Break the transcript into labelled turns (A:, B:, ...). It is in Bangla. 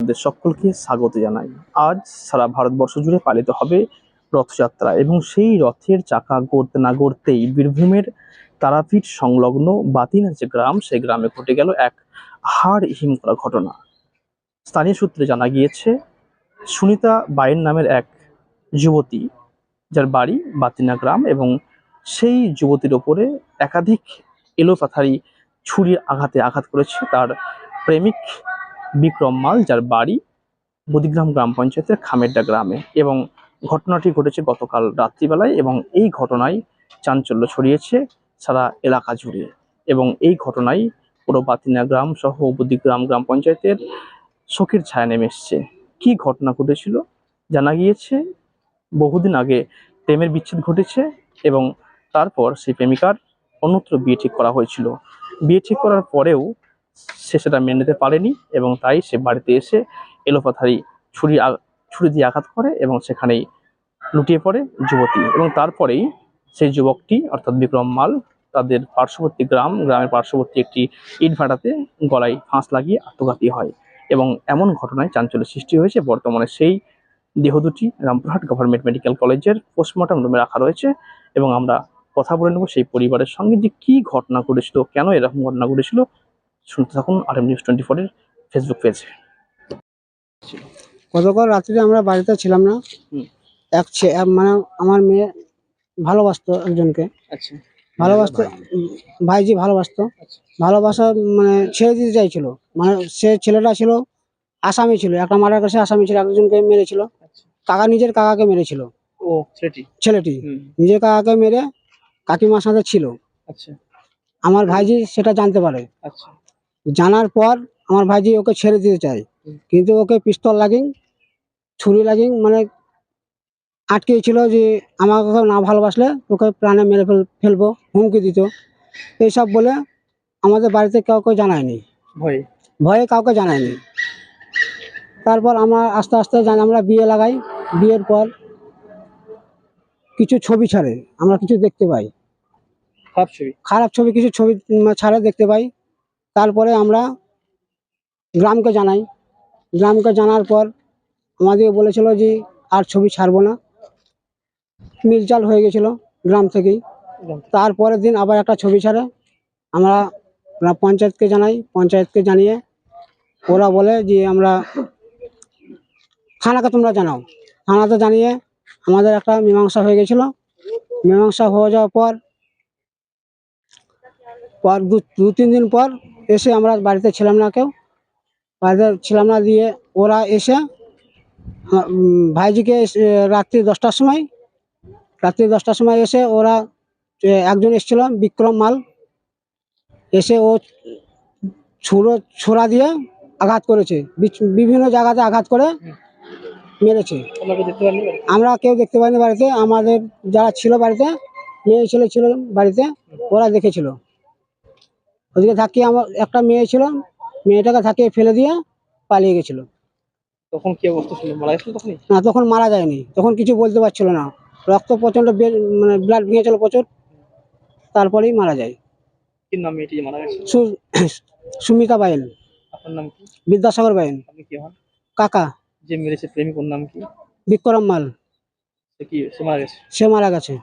A: আপনাদের সকলকে স্বাগত জানাই। আজ সারা ভারতবর্ষ জুড়ে পালিত হবে রথযাত্রা এবং সেই রথের চাকা গড়তে না গড়তেই বীরভূমের তারাপীঠ সংলগ্ন বাতিনা যে গ্রাম সেই গ্রামে ঘটে গেল এক হাড় হিম করা ঘটনা। স্থানীয় সূত্রে জানা গিয়েছে, সুনিতা বাইন নামের এক যুবতী, যার বাড়ি বাতিনা গ্রাম এবং সেই যুবতীর ওপরে একাধিক এলোপাথারি ছুরির আঘাতে আঘাত করেছে। তার প্রেমিক বিক্রম মাল, যার বাড়ি বুদিগ্রাম গ্রাম পঞ্চায়েতের খামেরডা গ্রামে। এবং ঘটনাটি ঘটেছে গতকাল রাত্রিবেলায় এবং এই ঘটনায় চাঞ্চল্য ছড়িয়েছে সারা এলাকা জুড়ে। এবং এই ঘটনায় পুরো বাতিনা গ্রাম সহ বুদিগ্রাম গ্রাম পঞ্চায়েতের শোকের ছায়া নেমে এসছে। কী ঘটনা ঘটেছিল জানা গিয়েছে। বহুদিন আগে প্রেমের বিচ্ছেদ ঘটেছে এবং তারপর সেই প্রেমিকার অন্যত্র বিয়ে ঠিক করা হয়েছিল। বিয়ে ঠিক করার পরেও সে সেটা মেনে নিতে পারেনি এবং তাই সে বাড়িতে এসে এলোপাথারি ছুরি ছুরি দিয়ে আঘাত করে এবং সেখানেই লুটিয়ে পড়ে যুবতী এবং তারপরেই সেই যুবকটি, অর্থাৎ বিক্রম মাল, তাদের পার্শ্ববর্তী গ্রাম, গ্রামের পার্শ্ববর্তী একটি ইট ভাটাতে গলায় ফাঁস লাগিয়ে আত্মঘাতী হয় এবং এমন ঘটনায় চাঞ্চল্য সৃষ্টি হয়েছে। বর্তমানে সেই দেহ দুটি রামপুরহাট গভর্নমেন্ট মেডিকেল কলেজের পোস্টমর্টম রুমে রাখা রয়েছে এবং আমরা কথা বলে নেব সেই পরিবারের সঙ্গে যে কি ঘটনা ঘটেছিল, কেন এরকম ঘটনা ঘটেছিল শুনতে থাকুন আর এম নিউজ টোয়েন্টি ফোরের ফেসবুক পেজে।
B: গতকাল রাত্রে আমরা বাড়িতে ছিলাম না। এক মানে আমার মেয়ে ভালোবাসতো একজনকে।
A: আচ্ছা।
B: ভালোবাসতো ভাইজি ভালোবাসতো। ভালোবাসা মানে ছেড়ে দিতে চাইছিল। মানে সে ছেলেটা ছিল আসামি ছিল। একটা মারার কাছে আসামি ছিল একজনকে মেরেছিল।
A: আচ্ছা।
B: কাকা নিজের কাকাকে মেরেছিল।
A: ও সেটি
B: ছেলেটি। নিজের কাকাকে মেরে কাকিমার সাথে ছিল।
A: আচ্ছা।
B: আমার ভাইজি সেটা জানতে পারে।
A: আচ্ছা।
B: জানার পর আমার ভাইজি ওকে ছেড়ে দিতে চায়। কিন্তু ওকে পিস্তল লাগিং ছুরি লাগিং মানে আটকেছিল যে আমাকে না ভালোবাসলে ওকে প্রাণে মেরে ফেল ফেলব হুমকি দিত। এইসব বলে আমাদের বাড়িতে কাউকে জানায়নি।
A: ভয়ে?
B: ভয়ে কাউকে জানায়নি। তারপর আমরা আস্তে আস্তে জানি আমরা বিয়ে লাগাই। বিয়ের পর কিছু ছবি ছাড়ে আমরা কিছু দেখতে পাই।
A: খারাপ ছবি?
B: খারাপ ছবি কিছু ছবি ছাড়ে দেখতে পাই। তারপরে আমরা গ্রামকে জানাই। গ্রামকে জানার পর আমাদের বলেছিল যে আর ছবি ছাড়বো না। মিলচাল হয়ে গেছিল গ্রাম থেকেই। তারপরের দিন আবার একটা ছবি ছাড়ে। আমরা পঞ্চায়েতকে জানাই। পঞ্চায়েতকে জানিয়ে ওরা বলে যে আমরা থানাকে তোমরা জানাও। থানাতে জানিয়ে আমাদের একটা মীমাংসা হয়ে গেছিল। মীমাংসা হয়ে যাওয়ার পর পর দু তিন দিন পর এসে আমরা বাড়িতে ছিলাম না কেউ। বাড়িতে ছিলাম না দিয়ে ওরা এসে ভাইজিকে রাত্রি দশটার সময়, রাত্রি দশটার সময় এসে ওরা একজন এসেছিল, বিক্রম মাল। এসে ও ছুরো ছোড়া দিয়ে আঘাত করেছে। বিভিন্ন জায়গাতে আঘাত করে মেরেছে। আমরা কেউ দেখতে পাইনি বাড়িতে। আমাদের যারা ছিল বাড়িতে, মেয়ে ছেলে ছিল বাড়িতে, ওরা দেখেছিল। ওদিকে থাকিয়ে আমার একটা মেয়ে ছিল মেয়েটাকে থাকিয়ে ফেলে দিয়ে পালিয়ে গেছিল।
A: তখন কি অবস্থা ছিল? মারা গেছিল তখনই?
B: না তখন মারা যায়নি। তখন কিছু বলতে পারছিল না। রক্ত প্রচণ্ড মানে ব্লাড ভেঙেছিল প্রচুর। তারপরেই মারা যায়।
A: কি নাম মেয়েটি মারা গেছে?
B: সুমিতা বাইন
A: আপনার নাম কি?
B: বিদ্যাসাগর বাইন
A: আপনি কি হন?
B: কাকা।
A: যে মেরেছে প্রেমিক ওর নাম কি?
B: বিক্রম মাল।
A: সে কি সে মারা গেছে?
B: সে মারা গেছে।